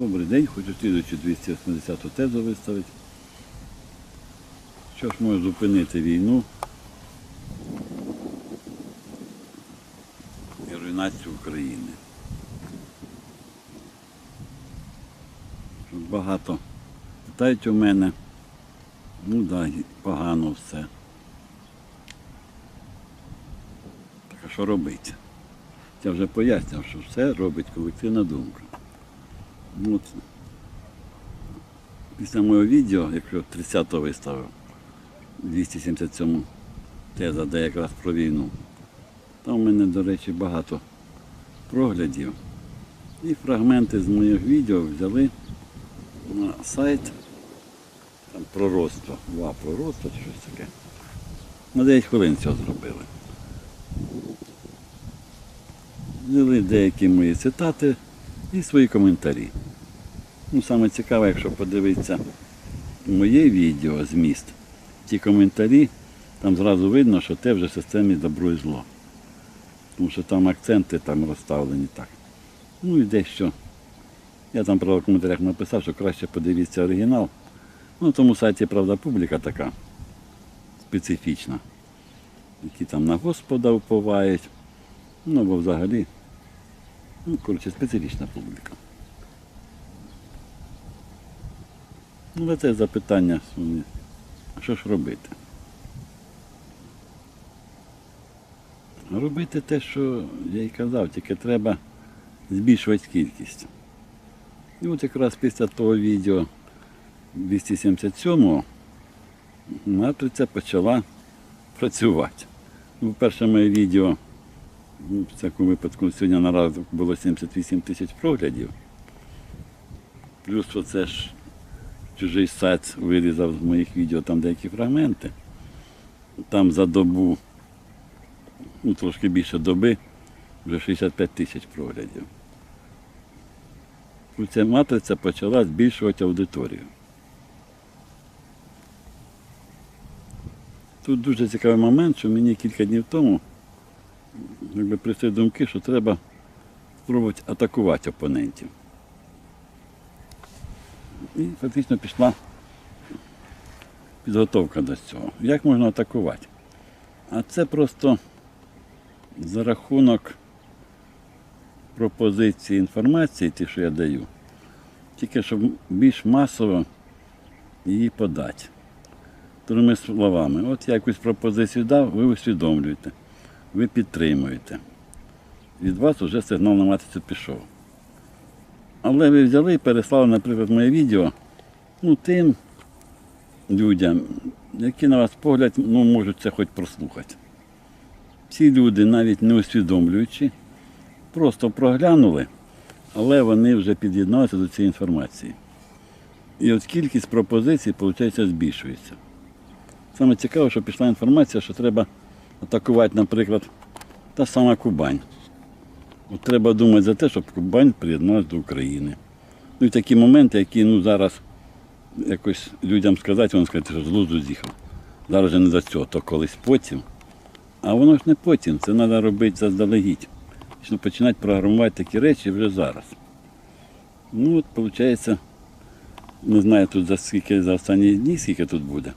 Добрий день, хочу слідуючу 280 тезу виставити. Що ж може зупинити війну і руйнацію України? Тут багато питають у мене. Ну так, погано все. Так а що робити? Я вже пояснив, що все робить колективна думка. От, після мого відео, якщо 30-го виставив, 277 теза, де якраз про війну, там у мене, до речі, багато проглядів. І фрагменти з моїх відео взяли на сайт там, пророцтво, два пророцтва чи щось таке. На 9 хвилин цього зробили. Взяли деякі мої цитати і свої коментарі. Ну, саме цікаве, якщо подивитися моє відео зміст, ті коментарі, там зразу видно, що те вже в системі добро і зло. Тому що там акценти там розставлені так. Ну і дещо. Я там правда, в коментарях написав, що краще подивіться оригінал. Ну, тому сайті, правда, публіка така специфічна. Які там на Господа вповають. Ну, бо взагалі, ну, коротше, специфічна публіка. Ну, це запитання, вони, що ж робити? Робити те, що я й казав, тільки треба збільшувати кількість. І от якраз після того відео 277-го матриця почала працювати. Ну, перше моє відео, ну, в цьому випадку сьогодні на ранок було 78 тисяч проглядів. Плюс оце ж чужий сайт вирізав з моїх відео там деякі фрагменти. Там за добу, ну трошки більше доби, вже 65 тисяч проглядів. І Ця матриця почала збільшувати аудиторію. Тут дуже цікавий момент, що мені кілька днів тому якби прийшли думки, що треба спробувати атакувати опонентів. І фактично пішла підготовка до цього. Як можна атакувати? А це просто за рахунок пропозиції інформації, ті, що я даю, тільки щоб більш масово її подати. Другими словами, от я якусь пропозицію дав, ви усвідомлюєте, ви підтримуєте. Від вас вже сигнал на матрицю пішов. Але ви взяли і переслали, наприклад, моє відео ну, тим людям, які на вас погляд ну, можуть це хоч прослухати. Ці люди, навіть не усвідомлюючи, просто проглянули, але вони вже під'єдналися до цієї інформації. І от кількість пропозицій, виходить, збільшується. Саме цікаве, що пішла інформація, що треба атакувати, наприклад, та сама Кубань. Треба думати за те, щоб Кубань приєдналася до України. Ну і такі моменти, які ну, зараз якось людям сказати, вони сказати, що з з'їхав. Зараз же не за цього, то колись потім. А воно ж не потім, це треба робити заздалегідь. Почну починати програмувати такі речі вже зараз. Ну от, виходить, не знаю тут за скільки за останні дні, скільки тут буде,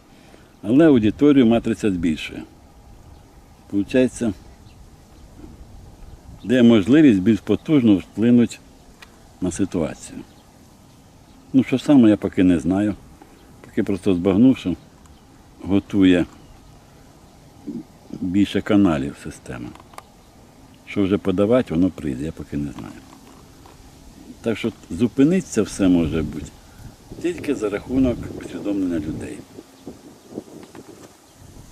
але аудиторію матриця збільшує. Получається, де можливість більш потужно вплинути на ситуацію. Ну, що саме, я поки не знаю. Поки просто збагнув, що готує більше каналів система. Що вже подавати, воно прийде, я поки не знаю. Так що зупинитися все може бути тільки за рахунок усвідомлення людей.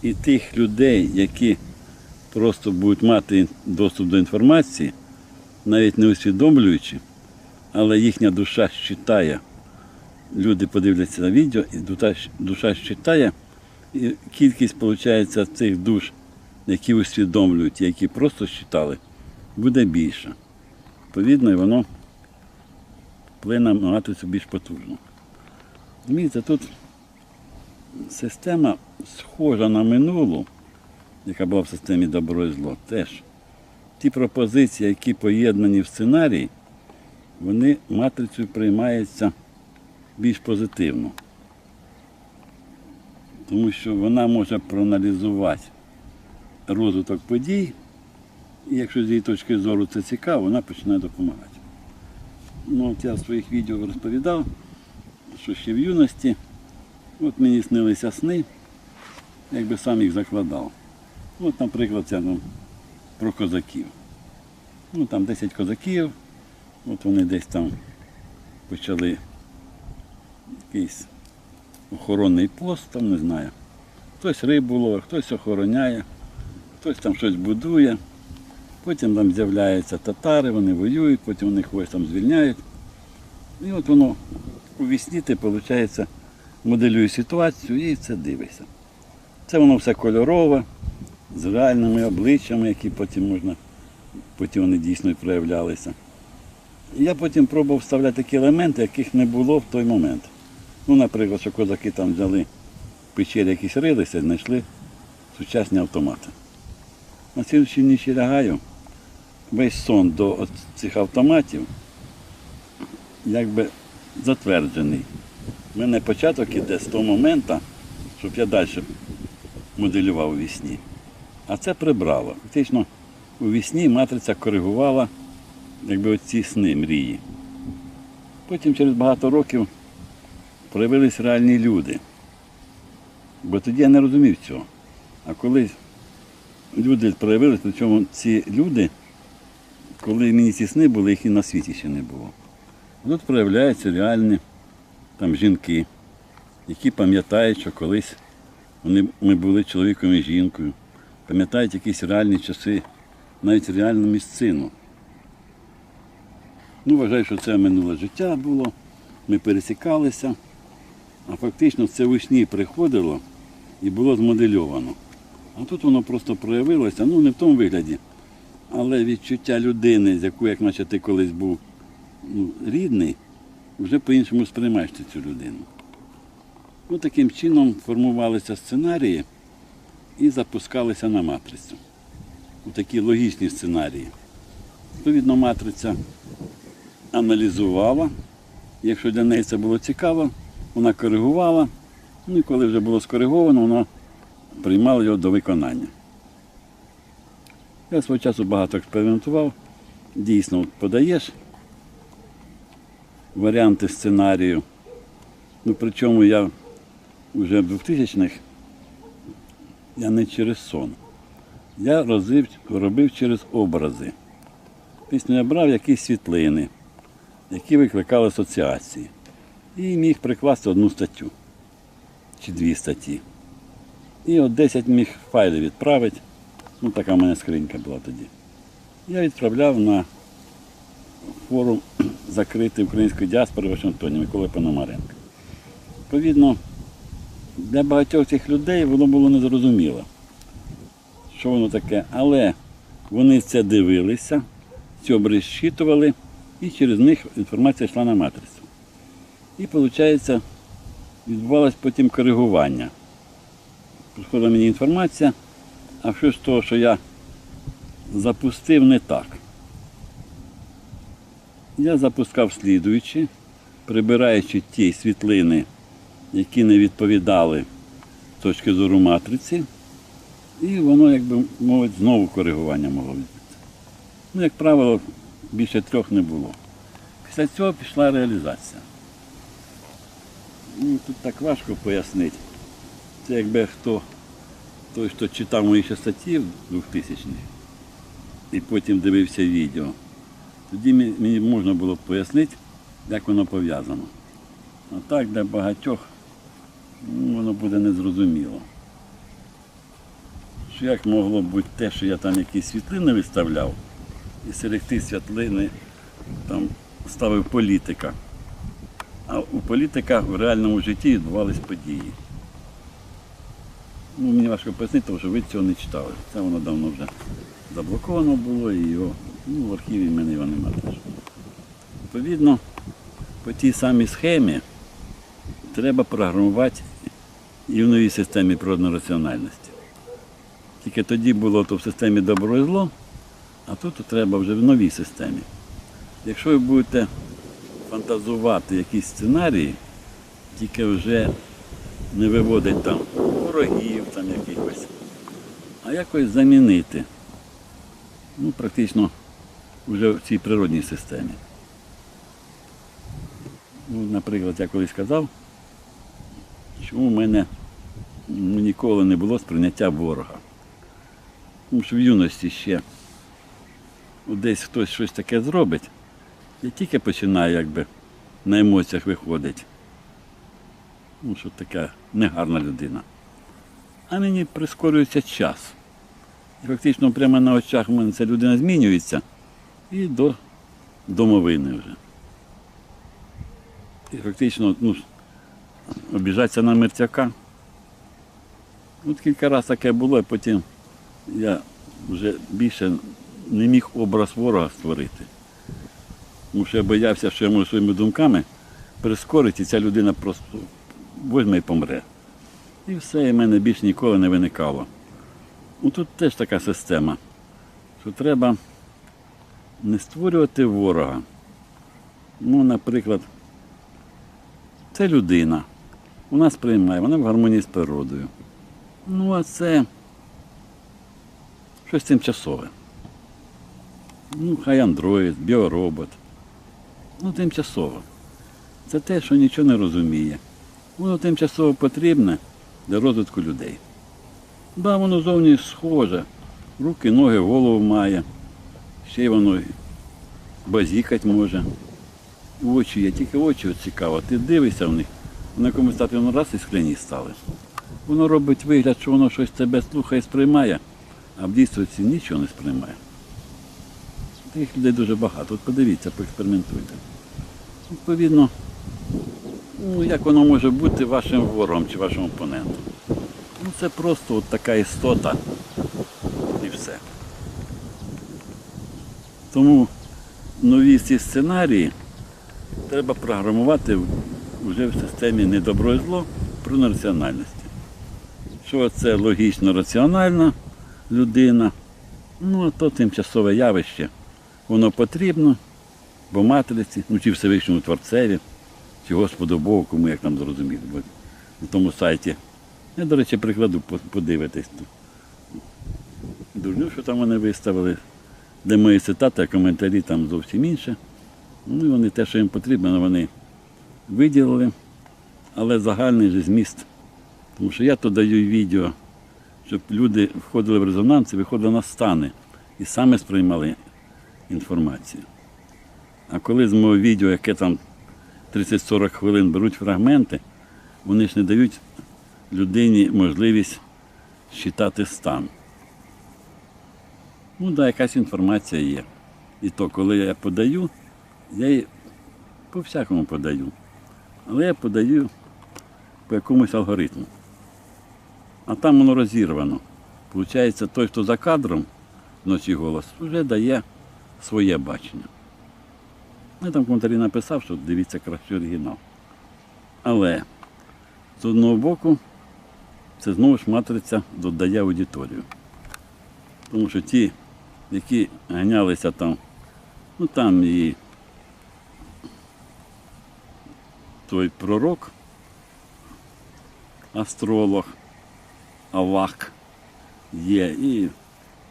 І тих людей, які просто будуть мати доступ до інформації, навіть не усвідомлюючи, але їхня душа щитає. Люди подивляться на відео, і душа, щитає, і кількість виходить, цих душ, які усвідомлюють, які просто щитали, буде більша. Відповідно, воно вплине на більш потужно. Розумієте, тут система схожа на минулу, яка була в системі добро і зло, теж. Ті пропозиції, які поєднані в сценарії, вони матрицею приймаються більш позитивно. Тому що вона може проаналізувати розвиток подій, і якщо з її точки зору це цікаво, вона починає допомагати. Ну, от я в своїх відео розповідав, що ще в юності от мені снилися сни, якби сам їх закладав. От, наприклад, це ну, про козаків. Ну, там 10 козаків, от вони десь там почали якийсь охоронний пост, там не знаю. Хтось рибу ловить, хтось охороняє, хтось там щось будує. Потім там з'являються татари, вони воюють, потім вони когось там звільняють. І от воно у вісні ти, виходить, моделює ситуацію і це дивишся. Це воно все кольорове, з реальними обличчями, які потім можна, потім вони дійсно і проявлялися. Я потім пробував вставляти такі елементи, яких не було в той момент. Ну, наприклад, що козаки там взяли печері якісь рилися, знайшли сучасні автомати. На слідчій нічі лягаю, весь сон до цих автоматів якби затверджений. У мене початок іде з того моменту, щоб я далі моделював вісні. А це прибрало. Фактично у вісні матриця коригувала якби оці сни, мрії. Потім через багато років проявились реальні люди. Бо тоді я не розумів цього. А коли люди проявилися, причому ці люди, коли мені ці сни були, їх і на світі ще не було. Тут проявляються реальні там жінки, які пам'ятають, що колись вони, ми були чоловіком і жінкою, пам'ятають якісь реальні часи, навіть реальну місцину. Ну, вважаю, що це минуле життя було, ми пересікалися, а фактично це вишні приходило і було змодельовано. А тут воно просто проявилося, ну не в тому вигляді, але відчуття людини, з якою, як наче ти колись був ну, рідний, вже по-іншому сприймаєш ти цю людину. Ну, таким чином формувалися сценарії і запускалися на матрицю. У такі логічні сценарії. Відповідно, матриця аналізувала. Якщо для неї це було цікаво, вона коригувала. Ну і коли вже було скориговано, вона приймала його до виконання. Я свого часу багато експериментував. Дійсно, от подаєш варіанти сценарію. Ну, причому я вже в 2000-х я не через сон. Я розив, робив через образи. Пісню брав якісь світлини, які викликали асоціації. І міг прикласти одну статтю чи дві статті. І от 10 міг файлів відправити. Ну, така в мене скринька була тоді. Я відправляв на форум закритий української діаспори в Вашингтоні Миколи Пономаренка. Відповідно, для багатьох цих людей воно було незрозуміло, що воно таке. Але вони це дивилися, ці обризи щитували, і через них інформація йшла на матрицю. І, виходить, відбувалось потім коригування. Приходила мені інформація, а що з того, що я запустив не так. Я запускав слідуючи, прибираючи ті світлини, які не відповідали точки зору матриці, і воно, як би мовити, знову коригування могло відбутися. Ну, як правило, більше трьох не було. Після цього пішла реалізація. Ну, тут так важко пояснити. Це якби хто той, хто читав мої ще статті в 2000-х і потім дивився відео, тоді мені можна було пояснити, як воно пов'язано. А так для багатьох воно буде незрозуміло. Що як могло бути те, що я там якісь світлини виставляв, і серед тих світлини там ставив політика. А у політика в реальному житті відбувались події. Ну, мені важко пояснити, тому що ви цього не читали. Це воно давно вже заблоковано було і його ну, в архіві в мене його немає теж. Відповідно, по тій самій схемі треба програмувати і в новій системі природної раціональності. Тільки тоді було то в системі добро і зло, а тут треба вже в новій системі. Якщо ви будете фантазувати якісь сценарії, тільки вже не виводить там ворогів там якихось, а якось замінити. Ну, практично вже в цій природній системі. Ну, наприклад, я колись казав, що у мене ніколи не було сприйняття ворога. Тому що в юності ще десь хтось щось таке зробить, я тільки починаю якби на емоціях виходить. Ну, що така негарна людина. А мені прискорюється час. І фактично прямо на очах у мене ця людина змінюється і до домовини вже. І фактично ну, обіжатися на мертвяка. От кілька разів таке було, і потім я вже більше не міг образ ворога створити. Тому що я боявся, що я можу своїми думками прискорити, і ця людина просто возьме і помре. І все, і мене більше ніколи не виникало. Ну, тут теж така система, що треба не створювати ворога. Ну, наприклад, це людина. Вона сприймає, вона в гармонії з природою. Ну, а це щось тимчасове. Ну, хай андроїд, біоробот. Ну, тимчасово. Це те, що нічого не розуміє. Воно тимчасово потрібне для розвитку людей. Да, воно зовні схоже. Руки, ноги, голову має. Ще й воно і базікать може. Очі є, тільки очі цікаво. Ти дивишся в них, на якомусь статі воно раз і скляні стали. Воно робить вигляд, що воно щось тебе слухає, сприймає, а в дійсності нічого не сприймає. Таких людей дуже багато. От подивіться, поекспериментуйте. Відповідно, ну, як воно може бути вашим ворогом чи вашим опонентом? Ну, це просто от така істота і все. Тому нові ці сценарії треба програмувати вже в системі не добро і зло про національності. Що це логічно раціональна людина, ну а то тимчасове явище. Воно потрібно, бо матриці, ну чи Всевишньому Творцеві, чи Господу Богу, кому як нам зрозуміти. Бо на тому сайті. Я, до речі, прикладу по- подивитись. Дурню, що там вони виставили, де мої цитати, а коментарі там зовсім інше. Ну і вони те, що їм потрібно, вони виділили, але загальний же зміст. Тому що я то даю відео, щоб люди входили в резонанс і виходили на стани і саме сприймали інформацію. А коли з мого відео, яке там 30-40 хвилин беруть фрагменти, вони ж не дають людині можливість читати стан. Ну так, да, якась інформація є. І то, коли я подаю, я її по-всякому подаю. Але я подаю по якомусь алгоритму. А там воно розірвано. Получається, той, хто за кадром вночі голос, вже дає своє бачення. Я там в коментарі написав, що дивіться краще оригінал. Але з одного боку, це знову ж матриця додає аудиторію. Тому що ті, які ганялися там, ну там і той пророк, астролог, авак є, і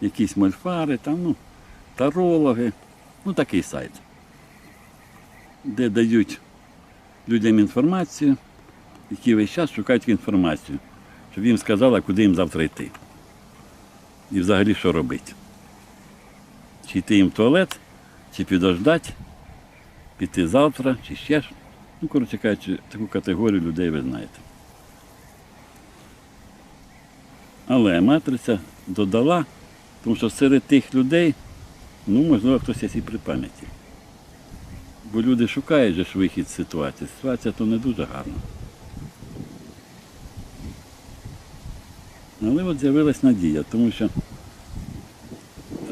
якісь мольфари, там, ну, тарологи, ну такий сайт, де дають людям інформацію, які весь час шукають інформацію, щоб їм сказали, куди їм завтра йти. І взагалі що робити. Чи йти їм в туалет, чи підождати, піти завтра, чи ще ж. Ну, коротше кажучи, таку категорію людей ви знаєте. Але матриця додала, тому що серед тих людей, ну, можливо, хтось є і при пам'яті. Бо люди шукають же ж вихід з ситуації. Ситуація то не дуже гарна. Але от з'явилась надія, тому що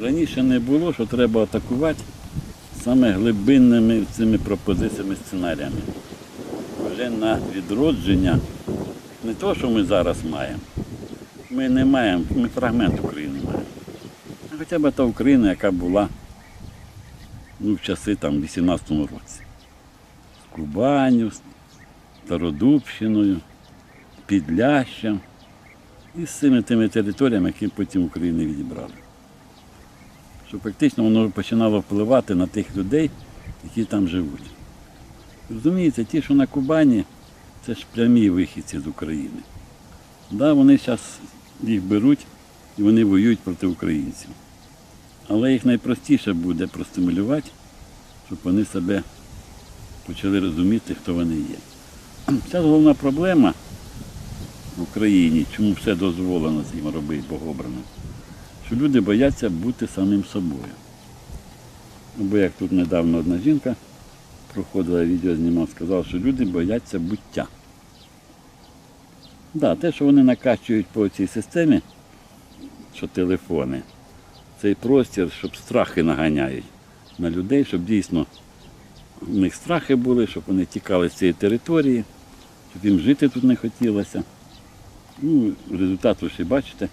раніше не було, що треба атакувати саме глибинними цими пропозиціями, сценаріями. Вже на відродження не то, що ми зараз маємо. Ми не маємо, ми фрагмент України маємо. Хоча б та Україна, яка була ну, в часи там, в 18-му році. Кубаню, Стародубщиною, Підлящем і з цими тими територіями, які потім Україні відібрали. Що фактично воно починало впливати на тих людей, які там живуть. Розумієте, ті, що на Кубані, це ж прямі вихідці з України. Да, вони зараз їх беруть і вони воюють проти українців. Але їх найпростіше буде простимулювати, щоб вони себе почали розуміти, хто вони є. Ця головна проблема в Україні, чому все дозволено з їм робити богобрано, що люди бояться бути самим собою. Ну, Бо як тут недавно одна жінка проходила відео, знімав, сказала, що люди бояться буття. Да, те, що вони накачують по цій системі, що телефони, цей простір, щоб страхи наганяють на людей, щоб дійсно у них страхи були, щоб вони тікали з цієї території, щоб їм жити тут не хотілося. Ну, результат ви ще бачите,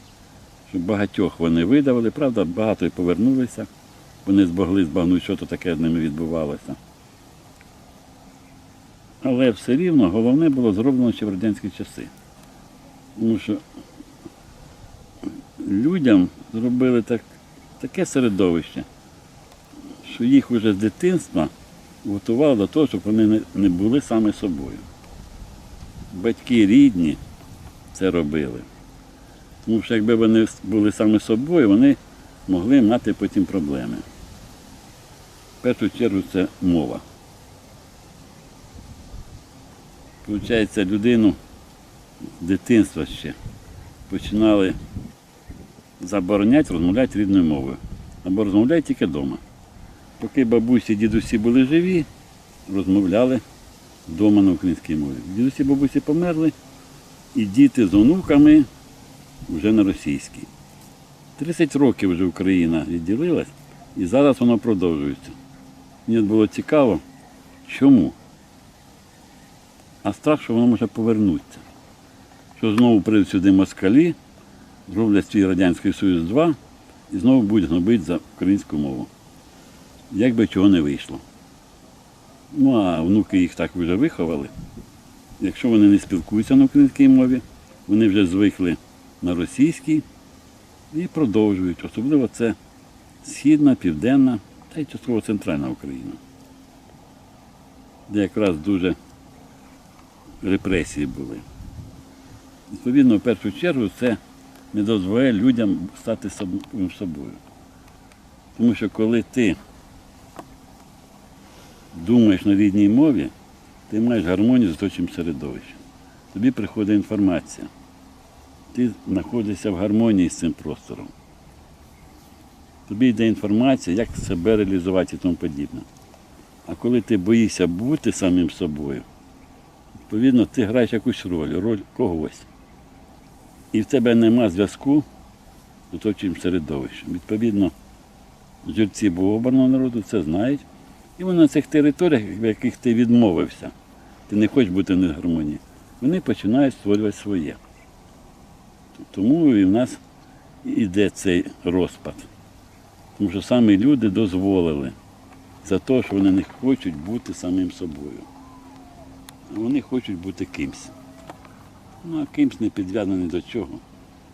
що багатьох вони видавили, правда, багато і повернулися. Вони змогли збагнути, що то таке з ними відбувалося. Але все рівно головне було зроблено ще в радянські часи. Тому що людям зробили так, таке середовище, що їх вже з дитинства готувало до того, щоб вони не, були саме собою. Батьки рідні це робили. Тому що якби вони були саме собою, вони могли мати потім проблеми. В першу чергу це мова. Получається, людину дитинства ще починали забороняти розмовляти рідною мовою. Або розмовляти тільки вдома. Поки бабусі, і дідусі були живі, розмовляли вдома на українській мові. Дідусі, бабусі померли, і діти з онуками вже на російській. 30 років вже Україна відділилась, і зараз воно продовжується. Мені було цікаво, чому? А страх, що воно може повернутися. Що знову прийдуть сюди москалі, зроблять свій Радянський Союз 2 і знову будуть гнобити за українську мову. Як би чого не вийшло. Ну, а внуки їх так вже виховали. Якщо вони не спілкуються на українській мові, вони вже звикли на російській і продовжують. Особливо це східна, південна та й частково центральна Україна, де якраз дуже репресії були. Відповідно, в першу чергу це не дозволяє людям стати самим собою. Тому що коли ти думаєш на рідній мові, ти маєш гармонію з оточим середовищем. Тобі приходить інформація. Ти знаходишся в гармонії з цим простором. Тобі йде інформація, як себе реалізувати і тому подібне. А коли ти боїшся бути самим собою, відповідно, ти граєш якусь роль, роль когось. І в тебе нема зв'язку з оточуючим середовищем. Відповідно, жильці богообраного народу це знають. І вони на цих територіях, в яких ти відмовився, ти не хочеш бути в гармонії, вони починають створювати своє. Тому і в нас йде цей розпад. Тому що саме люди дозволили за те, що вони не хочуть бути самим собою. Вони хочуть бути кимсь. Ну, а кимсь не підв'язаний до чого,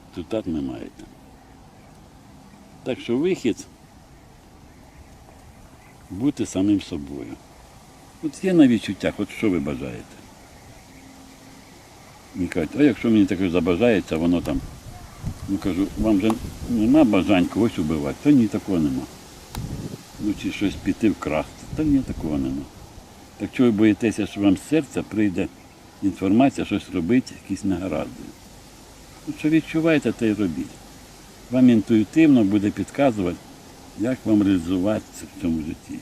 результат не маєте. Так що вихід бути самим собою. От є на відчуттях, от що ви бажаєте. Мені кажуть, а якщо мені таке забажається, воно там. Ну кажу, вам же нема бажань когось убивати, то ні, такого нема. Ну чи щось піти вкрасти, та ні, такого нема. Так чого ви боїтеся, що вам з серця прийде інформація, щось робити, якісь негаразди. Ну, що відчуваєте, те й робіть. Вам інтуїтивно буде підказувати, як вам реалізуватися в цьому житті.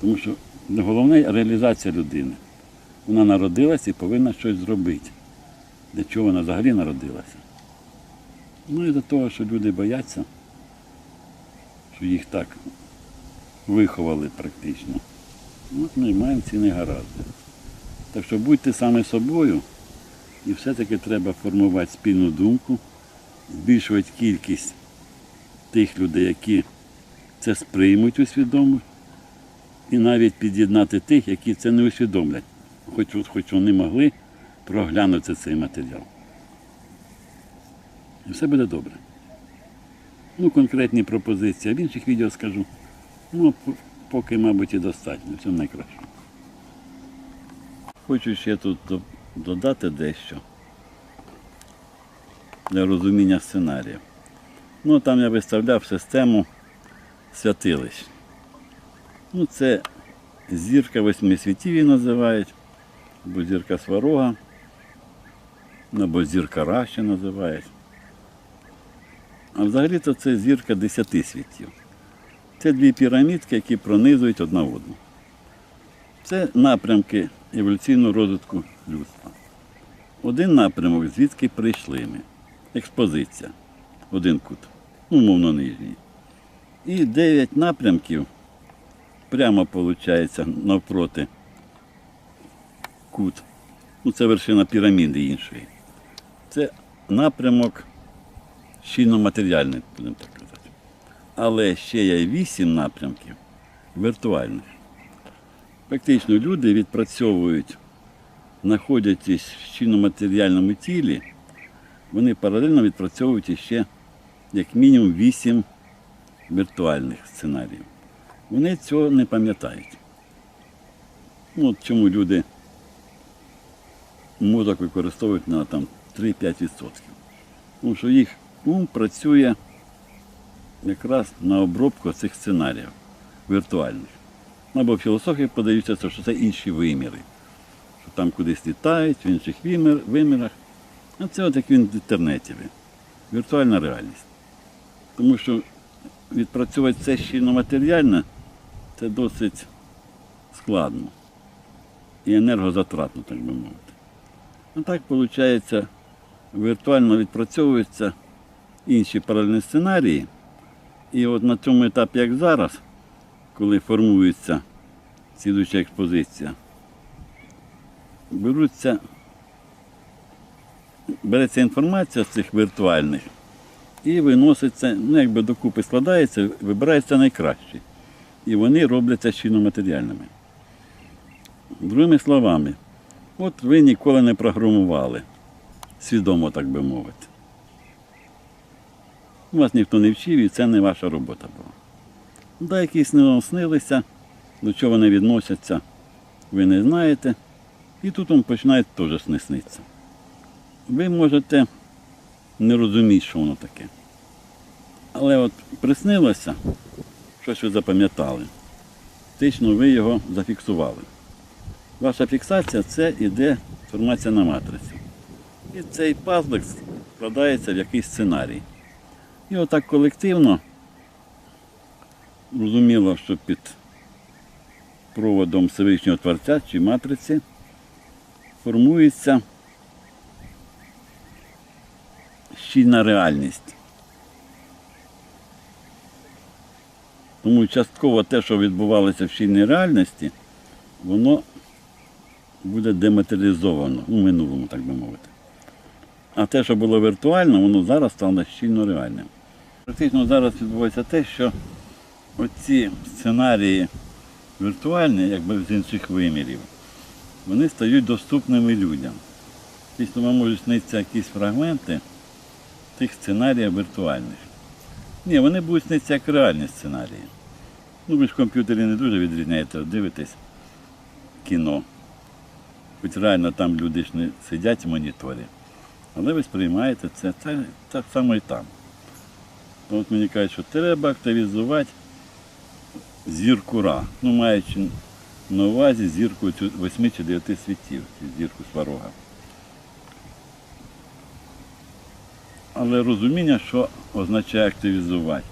Тому що головне реалізація людини. Вона народилася і повинна щось зробити. Для чого вона взагалі народилася. Ну і до того, що люди бояться, що їх так виховали практично. От ми маємо ці негаразди. Так що будьте саме собою, і все-таки треба формувати спільну думку, збільшувати кількість тих людей, які це сприймуть усвідомлять, і навіть під'єднати тих, які це не усвідомлять, хоч, хоч вони могли проглянути цей матеріал. І все буде добре. Ну, конкретні пропозиції, а в інших відео скажу. Ну, поки, мабуть, і достатньо, все найкраще. Хочу ще тут додати дещо для розуміння сценарію. Ну, там я виставляв систему святилищ. Ну, це зірка восьми світів її називають, або зірка сварога, або зірка Ра ще називають. А взагалі-то це зірка десяти світів. Це дві пірамідки, які пронизують одна одну. Це напрямки еволюційного розвитку людства. Один напрямок, звідки прийшли ми. Експозиція. Один кут. Ну, умовно нижній. І дев'ять напрямків прямо виходить навпроти кут. Ну, це вершина піраміди іншої. Це напрямок щільно-матеріальний, будемо так казати. Але ще є вісім напрямків віртуальних. Фактично люди відпрацьовують, знаходячись в щільно-матеріальному тілі, вони паралельно відпрацьовують іще як мінімум вісім віртуальних сценаріїв. Вони цього не пам'ятають. Ну, от чому люди мозок використовують на там, 3-5%. Тому що їх ум працює якраз на обробку цих сценаріїв віртуальних. Або в філософії подаються, що це інші виміри. Що там кудись літають, в інших вимір, вимірах. А це от як він в інтернеті. Віртуальна реальність. Тому що відпрацьовувати це щільно матеріально це досить складно і енергозатратно, так би мовити. А так, виходить, віртуально відпрацьовуються інші паралельні сценарії. І от на цьому етапі, як зараз, коли формується слідуюча експозиція, беруться, береться інформація з цих віртуальних і виноситься, ну якби докупи складається, вибирається найкраще. І вони робляться щільно-матеріальними. Другими словами, от ви ніколи не програмували, свідомо, так би мовити. Вас ніхто не вчив і це не ваша робота була. Да, якісь не вам снилися, до чого вони відносяться, ви не знаєте. І тут вам починає теж не сниться. Ви можете не розуміти, що воно таке. Але от приснилося, щось ви запам'ятали. Фактично ви його зафіксували. Ваша фіксація це іде інформація на матриці. І цей пазлик складається в якийсь сценарій. І отак колективно, зрозуміло, що під проводом Всевишнього Творця чи матриці формується щільна реальність. Тому частково те, що відбувалося в щільній реальності, воно буде дематеріалізовано у минулому, так би мовити. А те, що було віртуально, воно зараз стане щільно реальним. Практично зараз відбувається те, що оці сценарії віртуальні, якби з інших вимірів, вони стають доступними людям. Дійсно, вам можуть снитися якісь фрагменти тих сценаріїв віртуальних. Ні, вони будуть снитися як реальні сценарії. Ну, ви ж в комп'ютері не дуже відрізняєте, дивитесь кіно. Хоч реально там люди ж не сидять в моніторі. Але ви сприймаєте це так само і там. От мені кажуть, що треба активізувати зірку Ра. Ну, маючи на увазі зірку восьми чи дев'яти світів, зірку Сварога. Але розуміння, що означає активізувати,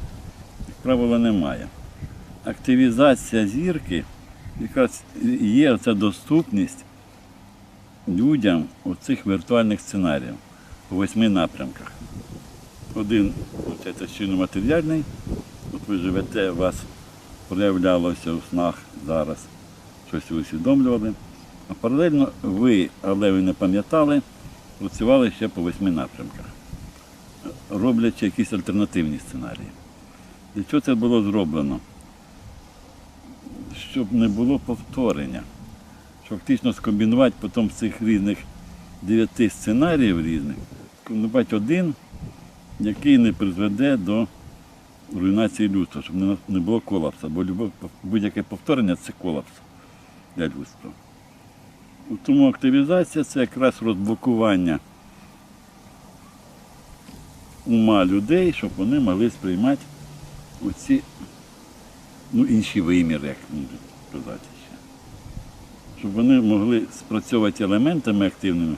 як правило, немає. Активізація зірки якраз є ця доступність людям оцих віртуальних сценаріїв у восьми напрямках. Один це щільно матеріальний, от ви живете, у вас проявлялося у снах зараз, щось ви усвідомлювали. А паралельно ви, але ви не пам'ятали, працювали ще по восьми напрямках, роблячи якісь альтернативні сценарії. І що це було зроблено? щоб не було повторення. Щоб фактично скомбінувати потім з цих різних дев'яти сценаріїв різних, скомбінувати один, який не призведе до руйнації людства, щоб не, було колапсу. Бо будь-яке повторення це колапс для людства. Тому активізація це якраз розблокування ума людей, щоб вони могли сприймати оці ну, інші виміри, як можуть сказати ще. Щоб вони могли спрацьовувати елементами активними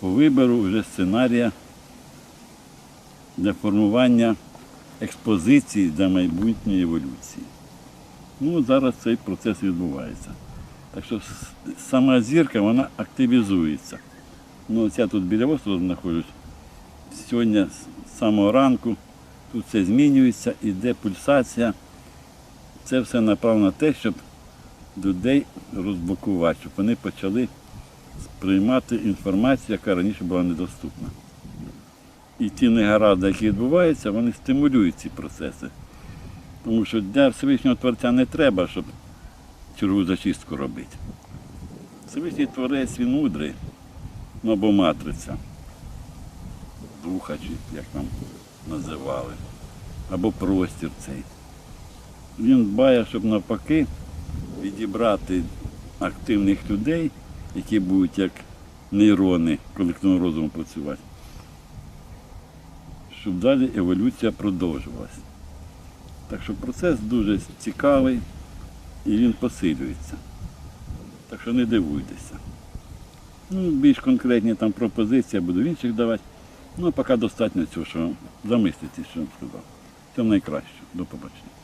по вибору вже сценарія для формування експозиції для майбутньої еволюції. Ну, зараз цей процес відбувається. Так що сама зірка вона активізується. Ну, ось я тут біля острова знаходжусь. Сьогодні з самого ранку тут все змінюється, іде пульсація. Це все направлено на те, щоб людей розблокувати, щоб вони почали сприймати інформацію, яка раніше була недоступна. І ті негаразди, які відбуваються, вони стимулюють ці процеси. Тому що для Всевишнього Творця не треба, щоб чергову зачистку робити. Всевишній Творець він мудрий, ну або матриця, духа, чи як там називали, або простір цей. Він дбає, щоб навпаки відібрати активних людей, які будуть як нейрони колективного розуму працювати, щоб далі еволюція продовжувалася. Так що процес дуже цікавий і він посилюється. Так що не дивуйтеся. Ну, більш конкретні там пропозиції я буду в інших давати. Ну, а поки достатньо цього, що замислитися, що вам сказав. Це найкраще. До побачення.